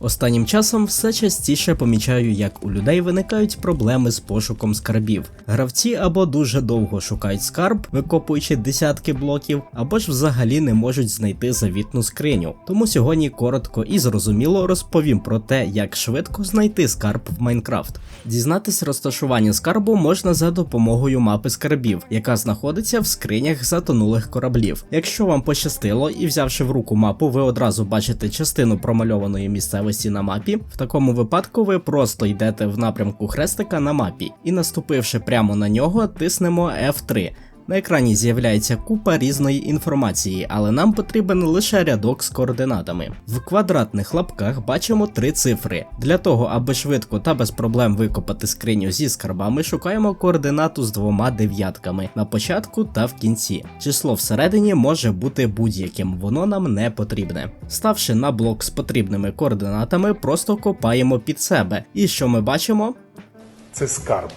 Останнім часом все частіше помічаю, як у людей виникають проблеми з пошуком скарбів. Гравці або дуже довго шукають скарб, викопуючи десятки блоків, або ж взагалі не можуть знайти завітну скриню. Тому сьогодні коротко і зрозуміло розповім про те, як швидко знайти скарб в Майнкрафт. Дізнатись розташування скарбу можна за допомогою мапи скарбів, яка знаходиться в скринях затонулих кораблів. Якщо вам пощастило і взявши в руку мапу, ви одразу бачите частину промальованої місцевості на мапі. В такому випадку ви просто йдете в напрямку хрестика на мапі і, наступивши прямо на нього, тиснемо F3. На екрані з'являється купа різної інформації, але нам потрібен лише рядок з координатами. В квадратних лапках бачимо три цифри. Для того, аби швидко та без проблем викопати скриню зі скарбами, шукаємо координату з двома дев'ятками на початку та в кінці. Число всередині може бути будь-яким, воно нам не потрібне. Ставши на блок з потрібними координатами, просто копаємо під себе. І що ми бачимо? Це скарб.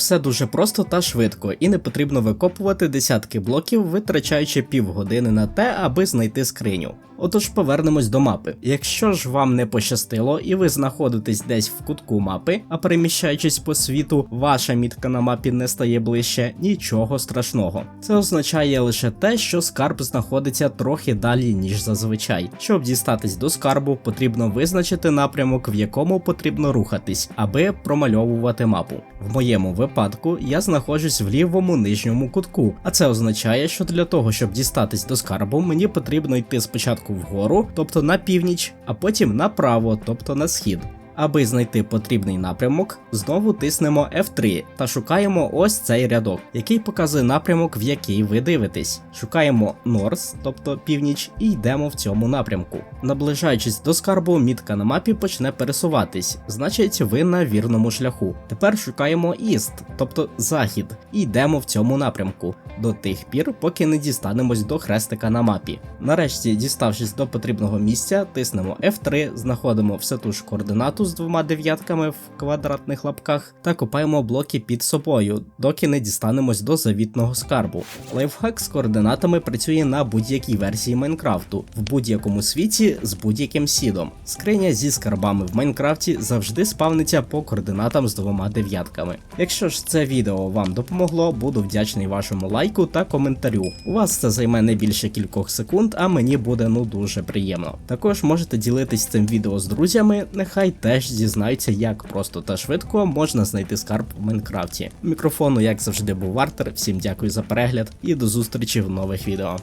Все дуже просто та швидко, і не потрібно викопувати десятки блоків, витрачаючи півгодини на те, аби знайти скриню. Отож повернемось до мапи. Якщо ж вам не пощастило і ви знаходитесь десь в кутку мапи, а переміщаючись по світу, ваша мітка на мапі не стає ближче, нічого страшного. Це означає лише те, що скарб знаходиться трохи далі, ніж зазвичай. Щоб дістатись до скарбу, потрібно визначити напрямок, в якому потрібно рухатись, аби промальовувати мапу. В моєму випадку я знаходжусь в лівому нижньому кутку, а це означає, що для того, щоб дістатись до скарбу, мені потрібно йти спочатку вгору, тобто на північ, а потім направо, тобто на схід. Аби знайти потрібний напрямок, знову тиснемо F3 та шукаємо ось цей рядок, який показує напрямок, в який ви дивитесь. Шукаємо North, тобто північ, і йдемо в цьому напрямку. Наближаючись до скарбу, мітка на мапі почне пересуватись, значить ви на вірному шляху. Тепер шукаємо East, тобто захід, і йдемо в цьому напрямку до тих пір, поки не дістанемось до хрестика на мапі. Нарешті, діставшись до потрібного місця, тиснемо F3, знаходимо все ту ж координату з двома дев'ятками в квадратних лапках та копаємо блоки під собою, доки не дістанемось до завітного скарбу. Лайфхак з координатами працює на будь-якій версії Майнкрафту, в будь-якому світі з будь-яким сідом. Скриня зі скарбами в Майнкрафті завжди спавниться по координатам з двома дев'ятками. Якщо ж це відео вам допомогло, буду вдячний вашому лайку та коментарю. У вас це займе не більше кількох секунд, а мені буде ну дуже приємно. Також можете ділитись цим відео з друзями, нехай теж дізнаються, як просто та швидко можна знайти скарб в Майнкрафті. Мікрофону, як завжди, був Вартер. Всім дякую за перегляд і до зустрічі в нових відео.